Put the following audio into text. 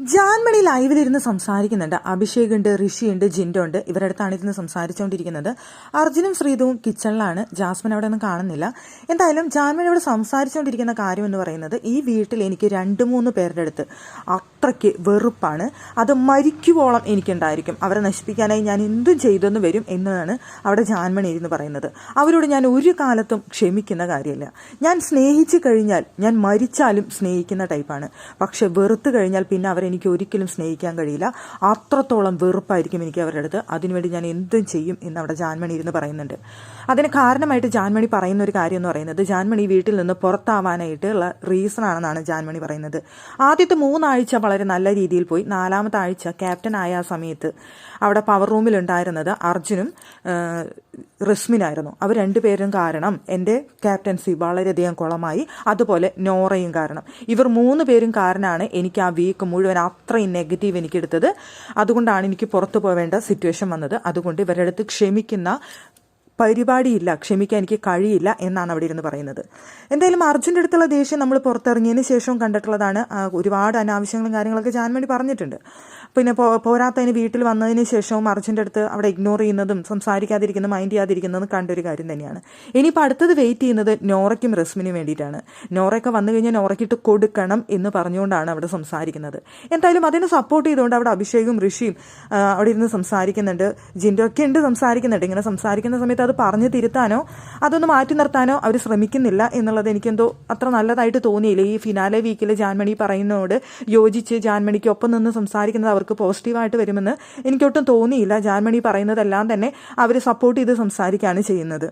ജാൻമണി ലൈവിലിരുന്ന് സംസാരിക്കുന്നുണ്ട്. അഭിഷേക് ഉണ്ട് ഋഷി ഉണ്ട് ജിൻഡോ ഉണ്ട് ഇവരുടെ അടുത്താണ് ഇരുന്ന് സംസാരിച്ചുകൊണ്ടിരിക്കുന്നത് അർജുനും ശ്രീതുവും കിച്ചണിലാണ്. ജാസ്മിൻ അവിടെ ഒന്നും കാണുന്നില്ല. എന്തായാലും ജാൻമണി അവിടെ സംസാരിച്ചുകൊണ്ടിരിക്കുന്ന കാര്യം എന്ന് പറയുന്നത് ഈ വീട്ടിൽ എനിക്ക് രണ്ട് മൂന്ന് പേരുടെ അടുത്ത് അത്രയ്ക്ക് വെറുപ്പാണ്. അത് മരിക്കുവോളം എനിക്കുണ്ടായിരിക്കും. അവരെ നശിപ്പിക്കാനായി ഞാൻ എന്തും ചെയ്തെന്ന് വരും എന്നാണ് അവിടെ ജാൻമണി ഇരുന്ന് പറയുന്നത്. അവരോട് ഞാൻ ഒരു കാലത്തും ക്ഷമിക്കുന്ന കാര്യമില്ല. ഞാൻ സ്നേഹിച്ചു കഴിഞ്ഞാൽ ഞാൻ മരിച്ചാലും സ്നേഹിക്കുന്ന ടൈപ്പാണ്. പക്ഷെ വെറുത്തു കഴിഞ്ഞാൽ പിന്നെ അവരെ എനിക്ക് ഒരിക്കലും സ്നേഹിക്കാൻ കഴിയില്ല. അത്രത്തോളം വെറുപ്പായിരിക്കും എനിക്ക് അവരുടെ അടുത്ത്. അതിനുവേണ്ടി ഞാൻ എന്തും ചെയ്യും എന്ന് അവിടെ ജാൻമണി ഇരുന്ന് പറയുന്നുണ്ട്. അതിന് കാരണമായിട്ട് ജാൻമണി പറയുന്ന ഒരു കാര്യം എന്ന് പറയുന്നത് ജാൻമണി വീട്ടിൽ നിന്ന് പുറത്താവാനായിട്ടുള്ള റീസൺ ആണെന്നാണ് ജാൻമണി പറയുന്നത്. ആദ്യത്തെ മൂന്നാഴ്ച വളരെ നല്ല രീതിയിൽ പോയി. നാലാമത്തെ ആഴ്ച ക്യാപ്റ്റൻ ആയ ആ സമയത്ത് അവിടെ പവർ റൂമിൽ ഉണ്ടായിരുന്നത് അർജുനും റിസ്മിനായിരുന്നു. അവർ രണ്ടുപേരും കാരണം എന്റെ ക്യാപ്റ്റൻസി വളരെയധികം കുളമായി. അതുപോലെ നോറയും കാരണം. ഇവർ മൂന്ന് പേരും കാരണമാണ് എനിക്ക് ആ വീക്ക് മുഴുവൻ അത്രയും നെഗറ്റീവ് എനിക്ക് എടുത്തത് അതുകൊണ്ടാണ് എനിക്ക് പുറത്തു പോവേണ്ട സിറ്റുവേഷൻ വന്നത്. അതുകൊണ്ട് ഇവരുടെ അടുത്ത് ക്ഷമിക്കുന്ന പരിപാടിയില്ല ക്ഷമിക്കാൻ എനിക്ക് കഴിയില്ല എന്നാണ് അവിടെ ഇരുന്ന് പറയുന്നത്. എന്തായാലും അർജുന്റെ അടുത്തുള്ള ദേഷ്യം നമ്മൾ പുറത്തിറങ്ങിയതിന് ശേഷവും കണ്ടിട്ടുള്ളതാണ്. ഒരുപാട് അനാവശ്യങ്ങളും കാര്യങ്ങളൊക്കെ ജാൻമണി പറഞ്ഞിട്ടുണ്ട്. പിന്നെ പോരാത്തതിന് വീട്ടിൽ വന്നതിന് ശേഷവും അർജുന്റെ അടുത്ത് അവിടെ ഇഗ്നോർ ചെയ്യുന്നതും സംസാരിക്കാതിരിക്കുന്നതും മൈൻഡ് ചെയ്യാതിരിക്കുന്നതും കണ്ടൊരു കാര്യം തന്നെയാണ്. ഇനിയിപ്പോൾ അടുത്തത് വെയിറ്റ് ചെയ്യുന്നത് നോറയ്ക്കും റസ്മിനും വേണ്ടിയിട്ടാണ്. നോറയൊക്കെ വന്നു കഴിഞ്ഞാൽ നോറയ്ക്കിട്ട് കൊടുക്കണം എന്ന് പറഞ്ഞുകൊണ്ടാണ് അവിടെ സംസാരിക്കുന്നത്. എന്തായാലും അതിനെ സപ്പോർട്ട് ചെയ്തുകൊണ്ട് അവിടെ അഭിഷേകും ഋഷിയും അവിടെ ഇരുന്ന് സംസാരിക്കുന്നുണ്ട്. ജിൻഡോ ഒക്കെ ഉണ്ട് സംസാരിക്കുന്നുണ്ട്? ഇങ്ങനെ സംസാരിക്കുന്ന സമയത്ത് അത് പറഞ്ഞു തിരുത്താനോ അതൊന്ന് മാറ്റി നിർത്താനോ അവർ ശ്രമിക്കുന്നില്ല എന്നുള്ളത് എനിക്കെന്തോ അത്ര നല്ലതായിട്ട് തോന്നിയില്ല. ഈ ഫിനാലെ വീക്കിൽ ജാൻമണി പറയുന്നതോട് യോജിച്ച് ജാൻമണിക്ക് ഒപ്പം നിന്ന് സംസാരിക്കുന്നത് അവർക്ക് പോസിറ്റീവായിട്ട് വരുമെന്ന് എനിക്കൊട്ടും തോന്നിയില്ല. ജാൻമണി പറയുന്നതെല്ലാം തന്നെ അവർ സപ്പോർട്ട് ചെയ്ത് സംസാരിക്കുകയാണ് ചെയ്യുന്നത്.